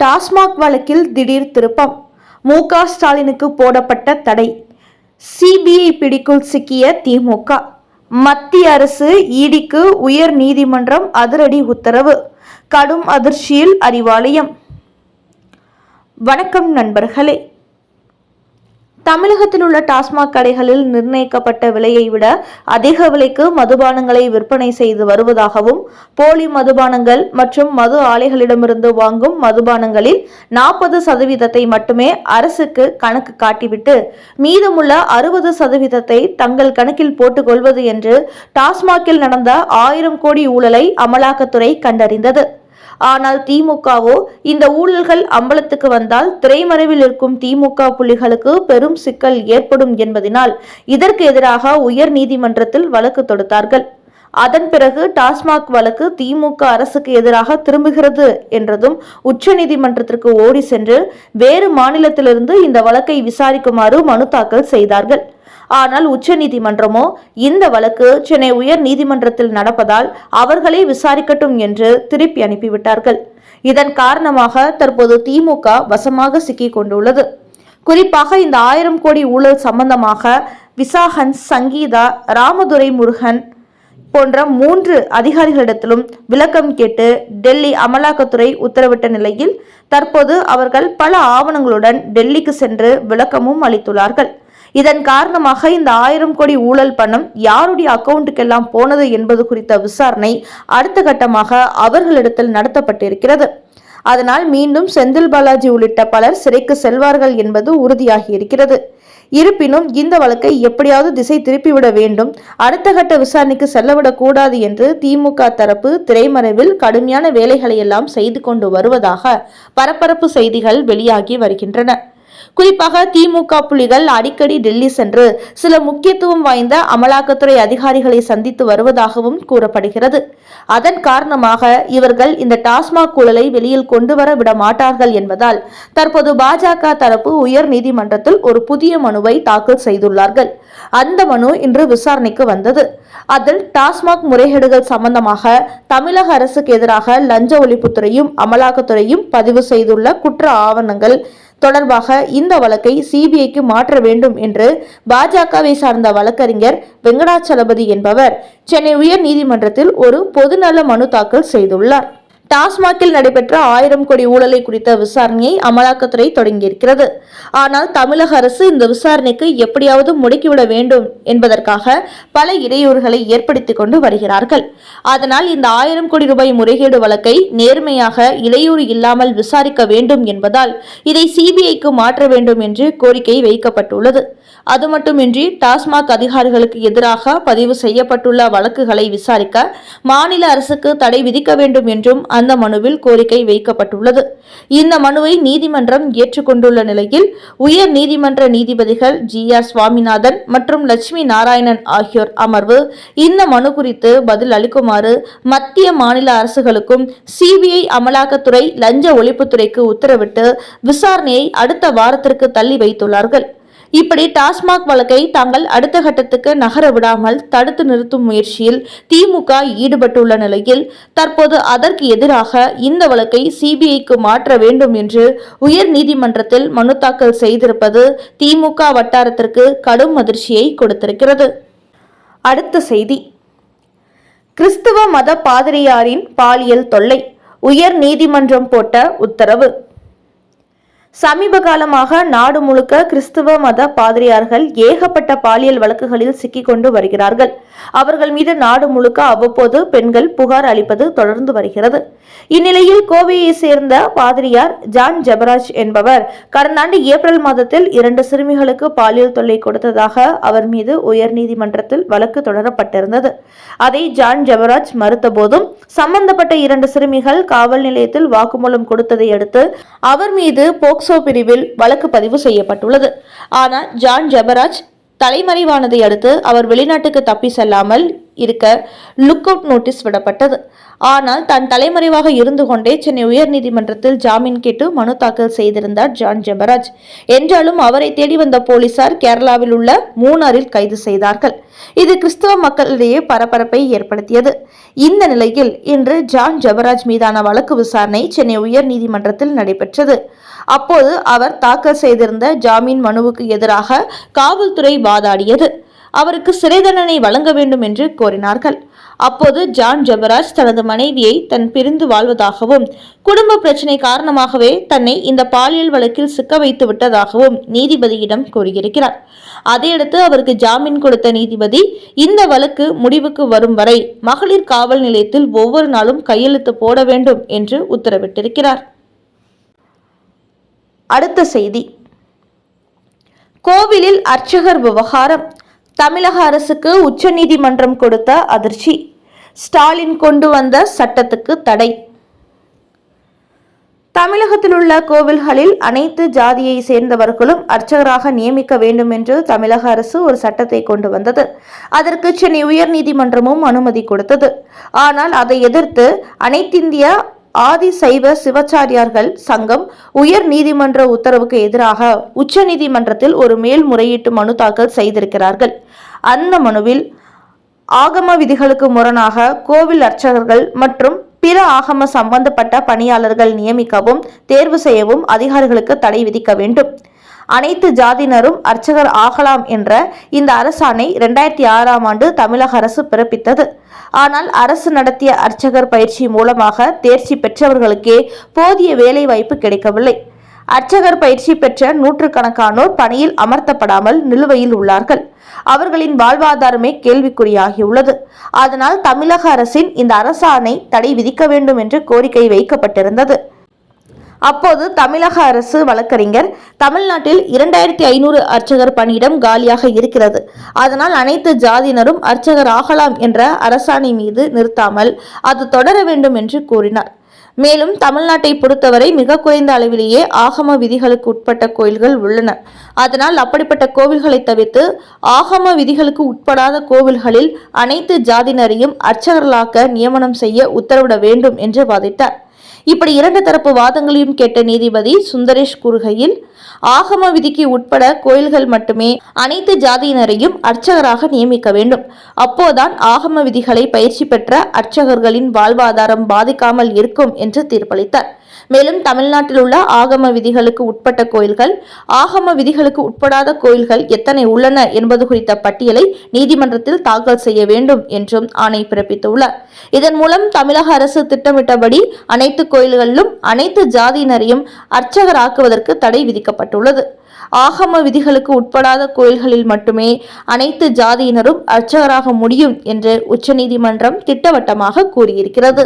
டாஸ்மாக் வழக்கில் திடீர் திருப்பம். மு. க. ஸ்டாலினுக்கு போடப்பட்ட தடை. சிபிஐ பிடிக்குள் சிக்கிய திமுக மத்திய அரசு ஈடிக்கு உயர் நீதிமன்றம் அதிரடி உத்தரவு. கடும் அதிர்ச்சியில் அறிவாலயம். வணக்கம் நண்பர்களே. தமிழகத்தில் உள்ள டாஸ்மாக் கடைகளில் நிர்ணயிக்கப்பட்ட விலையை விட அதிக விலைக்கு மதுபானங்களை விற்பனை செய்து வருவதாகவும் போலி மதுபானங்கள் மற்றும் மது ஆலைகளிடமிருந்து வாங்கும் மதுபானங்களில் நாற்பது சதவீதத்தை மட்டுமே அரசுக்கு கணக்கு காட்டிவிட்டு மீதமுள்ள அறுபது சதவீதத்தை தங்கள் கணக்கில் போட்டுக்கொள்வது என்று டாஸ்மாகில் நடந்த ஆயிரம் கோடி ஊழலை அமலாக்கத்துறை கண்டறிந்தது. ஆனால் திமுகவோ இந்த ஊழல்கள் அம்பலத்துக்கு வந்தால் திரைமறைவில் இருக்கும் திமுக புள்ளிகளுக்கு பெரும் சிக்கல் ஏற்படும் என்பதனால் இதற்கு எதிராக உயர் நீதிமன்றத்தில் வழக்கு தொடுத்தார்கள். அதன் பிறகு டாஸ்மாக் வழக்கு திமுக அரசுக்கு எதிராக திரும்புகிறது என்றதும் உச்சநீதிமன்றத்திற்கு ஓடி சென்று வேறு மாநிலத்திலிருந்து இந்த வழக்கை விசாரிக்குமாறு மனு தாக்கல் செய்தார்கள். ஆனால் உச்சநீதிமன்றமோ? இந்த வழக்கு சென்னை உயர் நீதிமன்றத்தில் நடப்பதால் அவர்களே விசாரிக்கட்டும் என்று திருப்பி அனுப்பிவிட்டார்கள். இதன் காரணமாக தற்போது திமுக வசமாக சிக்கிக் கொண்டுள்ளது. குறிப்பாக இந்த ஆயிரம் கோடி ஊழல் சம்பந்தமாக விசாகன் சங்கீதா ராமதுரை முருகன் போன்ற மூன்று அதிகாரிகளிடத்திலும் விளக்கம் கேட்டு டெல்லி அமலாக்கத்துறை உத்தரவிட்ட நிலையில் தற்போது அவர்கள் பல ஆவணங்களுடன் டெல்லிக்கு சென்று விளக்கமும் அளித்துள்ளார்கள். இதன் காரணமாக இந்த ஆயிரம் கோடி ஊழல் பணம் யாருடைய அக்கவுண்ட்டுக்கெல்லாம் போனது என்பது குறித்த விசாரணை அடுத்த கட்டமாக அவர்களிடத்தில் நடத்தப்பட்டிருக்கிறது. அதனால் மீண்டும் செந்தில் பாலாஜி உள்ளிட்ட பலர் சிறைக்கு செல்வார்கள் என்பது உறுதியாகி இருக்கிறது இருப்பினும் இந்த வழக்கை எப்படியாவது திசை திருப்பிவிட வேண்டும். அடுத்த கட்ட விசாரணைக்கு செல்லவிடக்கூடாது என்று திமுக தரப்பு திரைமறைவில் கடுமையான வேலைகளை எல்லாம் செய்து கொண்டு வருவதாக பரபரப்பு செய்திகள் வெளியாகி வருகின்றன. குறிப்பாக திமுக புலிகள் அடிக்கடி டெல்லி சென்று சில முக்கியத்துவம் வாய்ந்த அமலாக்கத்துறை அதிகாரிகளை சந்தித்து வருவதாகவும் கூறப்படுகிறது. அதன் காரணமாக இவர்கள் இந்த டாஸ்மாக் குழலை வெளியில் கொண்டு வர விட மாட்டார்கள் என்பதால் தற்போது பாஜக தரப்பு உயர் நீதிமன்றத்தில் ஒரு புதிய மனுவை தாக்கல் செய்துள்ளார்கள். அந்த மனு இன்று விசாரணைக்கு வந்தது. அதில் டாஸ்மாக் முறைகேடுகள் சம்பந்தமாக தமிழக அரசுக்கு எதிராக லஞ்ச ஒழிப்புத்துறையும் அமலாக்கத்துறையும் பதிவு செய்துள்ள குற்ற ஆவணங்கள் தொடர்பாக இந்த வழக்கை சிபிஐக்கு மாற்ற வேண்டும் என்று பாஜகவை சார்ந்த வழக்கறிஞர் வெங்கடாச்சலபதி என்பவர் சென்னை உயர் நீதிமன்றத்தில் ஒரு பொதுநல மனு தாக்கல் செய்துள்ளார். டாஸ்மாகில் நடைபெற்ற ஆயிரம் கோடி ஊழலை குறித்த விசாரணையை அமலாக்கத்துறை தொடங்கியிருக்கிறது. ஆனால் தமிழக அரசு இந்த விசாரணைக்கு எப்படியாவது முடுக்கிவிட வேண்டும் என்பதற்காக பல இடையூறுகளை ஏற்படுத்திக் கொண்டு வருகிறார்கள். அதனால் இந்த ஆயிரம் கோடி ரூபாய் முறைகேடு வழக்கை நேர்மையாக இடையூறு இல்லாமல் விசாரிக்க வேண்டும் என்பதால் இதை சிபிஐக்கு மாற்ற வேண்டும் என்று கோரிக்கை வைக்கப்பட்டுள்ளது. அது மட்டுமின்றி டாஸ்மாக் அதிகாரிகளுக்கு எதிராக பதிவு செய்யப்பட்டுள்ள வழக்குகளை விசாரிக்க மாநில அரசுக்கு தடை விதிக்க வேண்டும் என்றும் அந்த மனுவில் கோரிக்கை வைக்கப்பட்டுள்ளது. இந்த மனுவை நீதிமன்றம் ஏற்றுக்கொண்டுள்ள நிலையில் உயர் நீதிமன்ற நீதிபதிகள் ஜி ஆர் சுவாமிநாதன் மற்றும் லட்சுமி நாராயணன் ஆகியோர் அமர்வு இந்த மனு குறித்து பதில் அளிக்குமாறு மத்திய மாநில அரசுகளுக்கும் சிபிஐ அமலாக்கத்துறை லஞ்ச ஒழிப்புத்துறைக்கு உத்தரவிட்டு விசாரணையை அடுத்த வாரத்திற்கு தள்ளி வைத்துள்ளார்கள். இப்படி டாஸ்மாக் வழக்கை தாங்கள் அடுத்த கட்டத்துக்கு நகர விடாமல் தடுத்து நிறுத்தும் முயற்சியில் திமுக ஈடுபட்டுள்ள நிலையில் தற்போது அதற்கு எதிராக இந்த வழக்கை சிபிஐக்கு மாற்ற வேண்டும் என்று உயர் நீதிமன்றத்தில் மனு தாக்கல் செய்திருப்பது திமுக வட்டாரத்திற்கு கடும் அதிர்ச்சியை கொடுத்திருக்கிறது. அடுத்த செய்தி. கிறிஸ்துவ மத பாதிரியாரின் பாலியல் தொல்லை உயர் நீதிமன்றம் போட்ட உத்தரவு. சமீப காலமாக நாடு முழுக்க கிறிஸ்துவ மத பாதிரியார்கள் ஏகப்பட்ட பாலியல் வழக்குகளில் சிக்கிக்கொண்டு வருகிறார்கள். அவர்கள் மீது நாடு முழுக்க அவ்வப்போது பெண்கள் புகார் அளிப்பது தொடர்ந்து வருகிறது. இந்நிலையில் கோவையை சேர்ந்த பாதிரியார் ஜான் ஜெபராஜ் என்பவர் கடந்த ஆண்டு ஏப்ரல் மாதத்தில் இரண்டு சிறுமிகளுக்கு பாலியல் தொல்லை கொடுத்ததாக அவர் மீது உயர்நீதிமன்றத்தில் வழக்கு தொடரப்பட்டிருந்தது. அதை ஜான் ஜெபராஜ் மறுத்த போதும் சம்பந்தப்பட்ட இரண்டு சிறுமிகள் காவல் நிலையத்தில் வாக்குமூலம் கொடுத்ததை அடுத்து அவர் மீது போக்சோ பிரிவில் வழக்கு பதிவு செய்யப்பட்டுள்ளது. ஆனால் ஜான் ஜெபராஜ் தலைமறைவானதை அடுத்து அவர் வெளிநாட்டுக்கு தப்பி செல்லாமல் இருக்க லுக் அவுட் நோட்டீஸ் விடப்பட்டது. ஆனால் தான் தலைமறைவாக இருந்து கொண்டே சென்னை உயர்நீதிமன்றத்தில் ஜாமீன் கேட்டு மனு தாக்கல் செய்திருந்தார் ஜான் ஜெபராஜ். என்றாலும் அவரை தேடி வந்த போலீசார் கேரளாவில் உள்ள மூணாரில் கைது செய்தார்கள். இது கிறிஸ்தவ மக்களிடையே பரபரப்பை ஏற்படுத்தியது. இந்த நிலையில் இன்று ஜான் ஜெபராஜ் மீதான வழக்கு விசாரணை சென்னை உயர்நீதிமன்றத்தில் நடைபெற்றது. அப்போது அவர் தாக்கல் செய்திருந்த ஜாமீன் மனுவுக்கு எதிராக காவல்துறை வாதாடியது. அவருக்கு சிறை தண்டனை வழங்க வேண்டும் என்று கோரினார்கள். அப்போது ஜான் ஜபராஜ் தனது மனைவியை தன் பிரிந்து வாழ்வதாகவும் குடும்ப பிரச்சனை காரணமாகவே தன்னை இந்த பாலியல் வழக்கில் சிக்க வைத்து விட்டதாகவும் நீதிபதியிடம் கூறியிருக்கிறார். அதையடுத்து அவருக்கு ஜாமீன் கொடுத்த நீதிபதி இந்த வழக்கு முடிவுக்கு வரும் வரை மகளிர் காவல் நிலையத்தில் ஒவ்வொரு நாளும் கையெழுத்து போட வேண்டும் என்று உத்தரவிட்டிருக்கிறார். அடுத்த செய்தி. கோவிலில் அர்ச்சகர் விவகாரம். தமிழக அரசுக்கு உச்சநீதிமன்றம் கொடுத்த அதிர்ச்சி. ஸ்டாலின் கொண்டு வந்த சட்டத்துக்கு தடை. தமிழகத்தில் உள்ள கோவில்களில் அனைத்து ஜாதியை சேர்ந்தவர்களும் அர்ச்சகராக நியமிக்க வேண்டும் என்று தமிழக அரசு ஒரு சட்டத்தை கொண்டு வந்தது. அதற்கு சென்னை உயர்நீதிமன்றமும் அனுமதி கொடுத்தது. ஆனால் அதை எதிர்த்து அனைத்திந்திய ஆதி சைவ சிவாச்சாரியார்கள் சங்கம் உயர் நீதிமன்ற உத்தரவுக்கு எதிராக உச்ச நீதிமன்றத்தில் ஒரு மேல்முறையீட்டு மனு தாக்கல் செய்திருக்கிறார்கள். அந்த மனுவில் ஆகம விதிகளுக்கு முரணாக கோவில் அர்ச்சகர்கள் மற்றும் பிற ஆகம சம்பந்தப்பட்ட பணியாளர்கள் நியமிக்கவும் தேர்வு செய்யவும் அதிகாரிகளுக்கு தடை விதிக்க வேண்டும். அனைத்து ஜாதியினரும் அர்ச்சகர் ஆகலாம் என்ற இந்த அரசாணை இரண்டாயிரத்தி ஆறாம் ஆண்டு தமிழக அரசு பிறப்பித்தது. ஆனால் அரசு நடத்திய அர்ச்சகர் பயிற்சி மூலமாக தேர்ச்சி பெற்றவர்களுக்கே போதிய வேலை வாய்ப்பு கிடைக்கவில்லை. அர்ச்சகர் பயிற்சி பெற்ற நூற்றுக்கணக்கானோர் பணியில் அமர்த்தப்படாமல் நிலுவையில் உள்ளார்கள். அவர்களின் வாழ்வாதாரமே கேள்விக்குறியாகியுள்ளது. அதனால் தமிழக அரசின் இந்த அரசாணை தடை விதிக்க வேண்டும் என்று கோரிக்கை வைக்கப்பட்டிருந்தது. அப்போது தமிழக அரசு வழக்கறிஞர் தமிழ்நாட்டில் இரண்டாயிரத்தி ஐநூறு அர்ச்சகர் பணியிடம் காலியாக இருக்கிறது. அதனால் அனைத்து ஜாதியினரும் அர்ச்சகர் ஆகலாம் என்ற அரசாணை மீது நிறுத்தாமல் அது தொடர வேண்டும் என்று கூறினார். மேலும் தமிழ்நாட்டை பொறுத்தவரை மிக குறைந்த அளவிலேயே ஆகம விதிகளுக்கு உட்பட்ட கோயில்கள் உள்ளன. அதனால் அப்படிப்பட்ட கோவில்களை தவிர்த்து ஆகம விதிகளுக்கு உட்படாத கோவில்களில் அனைத்து ஜாதியினரையும் அர்ச்சகர்களாக்க நியமனம் செய்ய உத்தரவிட வேண்டும் என்று வாதிட்டார். இப்படி இரண்டு தரப்பு வாதங்களையும் கேட்ட நீதிபதி சுந்தரேஷ் கூறுகையில் ஆகம விதிக்கு உட்பட கோயில்கள் மட்டுமே அனைத்து ஜாதியினரையும் அர்ச்சகராக நியமிக்க வேண்டும். அப்போதான் ஆகம விதிகளை பயிற்சி பெற்ற அர்ச்சகர்களின் வாழ்வாதாரம் பாதிக்காமல் இருக்கும் என்று தீர்ப்பளித்தார். மேலும் தமிழ்நாட்டில் உள்ள ஆகம விதிகளுக்கு உட்பட்ட கோயில்கள் ஆகம விதிகளுக்கு உட்படாத கோயில்கள் எத்தனை உள்ளன என்பது குறித்த பட்டியலை நீதிமன்றத்தில் தாக்கல் செய்ய வேண்டும் என்றும் ஆணை பிறப்பித்துள்ளார். இதன் மூலம் தமிழக அரசு திட்டமிட்டபடி அனைத்து கோயில்களிலும் அனைத்து ஜாதியினரையும் அர்ச்சகராக்குவதற்கு தடை விதிக்கப்பட்டுள்ளது. ஆகம விதிகளுக்கு உட்படாத கோயில்களில் மட்டுமே அனைத்து ஜாதியினரும் அர்ச்சகராக முடியும் என்று உச்சநீதிமன்றம் திட்டவட்டமாக கூறியிருக்கிறது.